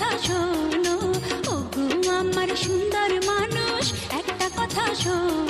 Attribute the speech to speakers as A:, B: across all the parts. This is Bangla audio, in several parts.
A: কথা শোনো। ও আমার সুন্দর মানুষ একটা কথা শোনো।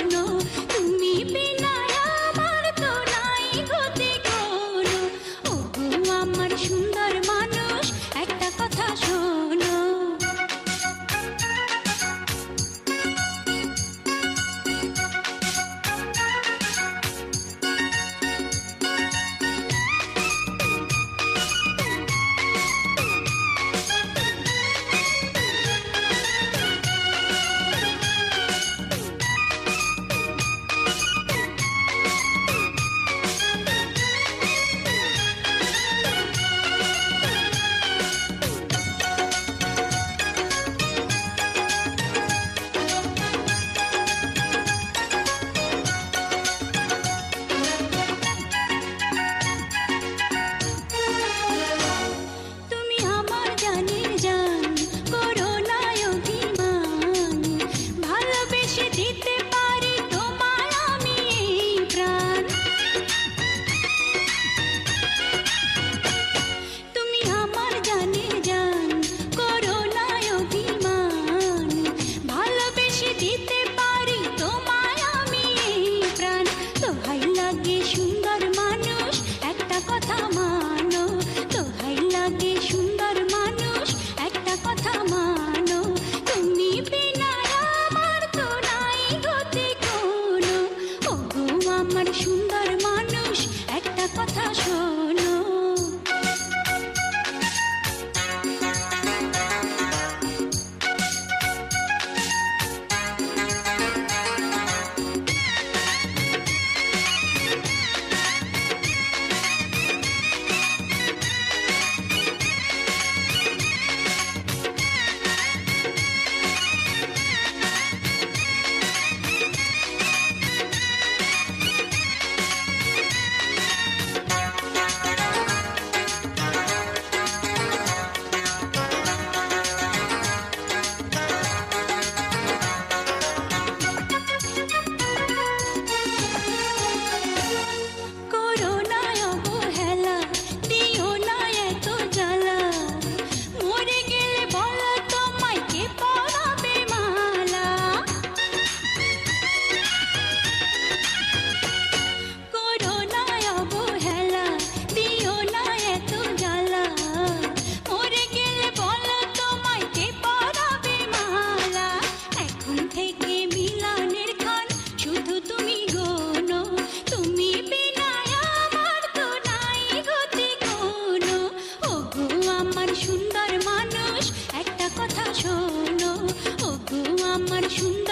A: আমার সুন্দর